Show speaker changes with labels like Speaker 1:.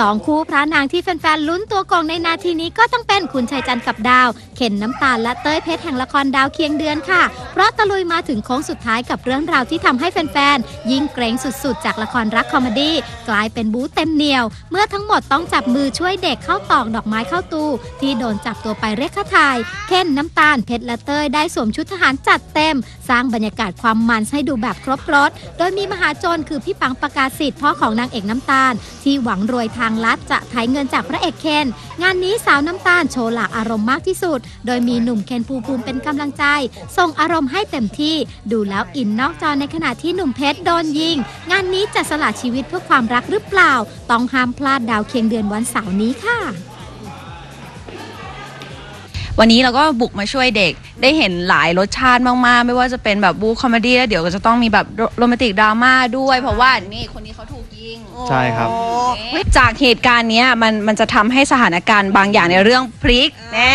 Speaker 1: สองคู่พระนางที่แฟนๆลุ้นตัวโกงในนาทีนี้ก็ต้องเป็นคุณชายจันทร์กับดาว เข็นน้ำตาลและเต้ยเพชรแห่งละครดาวเคียงเดือนค่ะ เพราะตะลุยมาถึงโค้งสุดท้ายกับเรื่องราวที่ทำให้แฟนๆยิ่งเกรงสุดๆ จากละครรักคอมเมดี้กลายเป็นบู๊เต็มเหนียว เมื่อทั้งหมดต้องจับมือช่วยเด็กเข้าตอกดอกไม้เข้าตู้ ที่โดนจับตัวไปเรียกค่าไทยเข็นน้ำตาลเพชรและเต้ยได้สวมชุดทหารจัดเต็ม สร้างบรรยากาศความมันให้ดูแบบครบรถโดยมีมหาโจรคือพี่ปังประกาศสิทธิ์พ่อของนางเอกน้ำตาล ที่หวังรวยทางลัดจะไถเงินจากพระเอกเคน งานนี้สาวน้ำตาลโชว์หลากอารมณ์มากที่สุด โดยมีหนุ่มเคนภูมิภูมิเป็นกำลังใจ ส่งอารมณ์ให้เต็มที่ ดูแล้วอินนอกจอในขณะที่หนุ่มเพชรโดนยิง งานนี้จะสละชีวิตเพื่อความรักหรือเปล่า ต้องห้ามพลาดดาวเคียงเดือนวันเสาร์นี้ค่ะ
Speaker 2: วันนี้เราก็บุกมาช่วยเด็กได้เห็นหลายรสชาติมากๆ ไม่ว่าจะเป็นแบบบูคอมเมดี้แล้วเดี๋ยวก็จะต้องมีแบบโรแมนติกดราม่าด้วย เพราะว่านี่คนนี้เขาถูกยิง
Speaker 3: ใช่ครับ
Speaker 2: เอ๊ะ จากเหตุการณ์เนี้ยมันมันจะทำให้สถานการณ์บางอย่างในเรื่องพลิกแน่